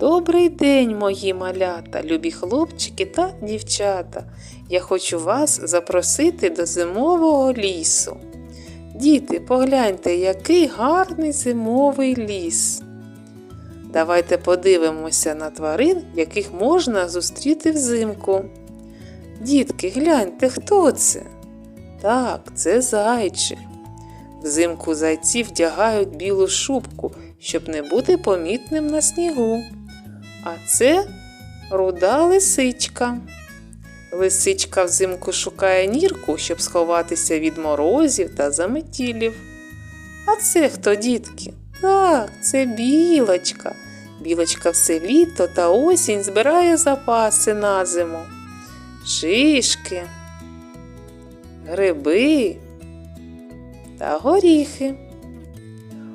Добрий день, мої малята, любі хлопчики та дівчата. Я хочу вас запросити до зимового лісу. Діти, погляньте, який гарний зимовий ліс. Давайте подивимося на тварин, яких можна зустріти взимку. Дітки, гляньте, хто це? Так, це зайчик. Взимку зайці вдягають білу шубку, щоб не бути помітним на снігу. А це руда лисичка. Лисичка взимку шукає нірку, щоб сховатися від морозів та заметілів. А це хто, дітки? Так, це білочка. Білочка все літо та осінь збирає запаси на зиму. Шишки, гриби та горіхи.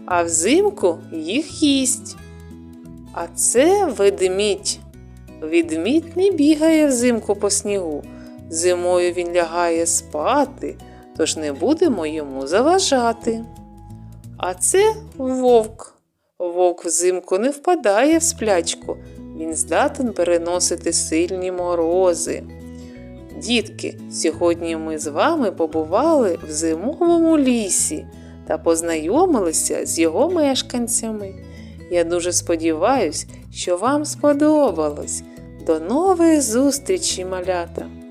А взимку їх їсть. А це ведмідь. Ведмідь не бігає взимку по снігу. Зимою він лягає спати, тож не будемо йому заважати. А це вовк. Вовк взимку не впадає в сплячку. Він здатен переносити сильні морози. Дітки, сьогодні ми з вами побували в зимовому лісі та познайомилися з його мешканцями. Я дуже сподіваюсь, що вам сподобалось. До нових зустрічей, малята!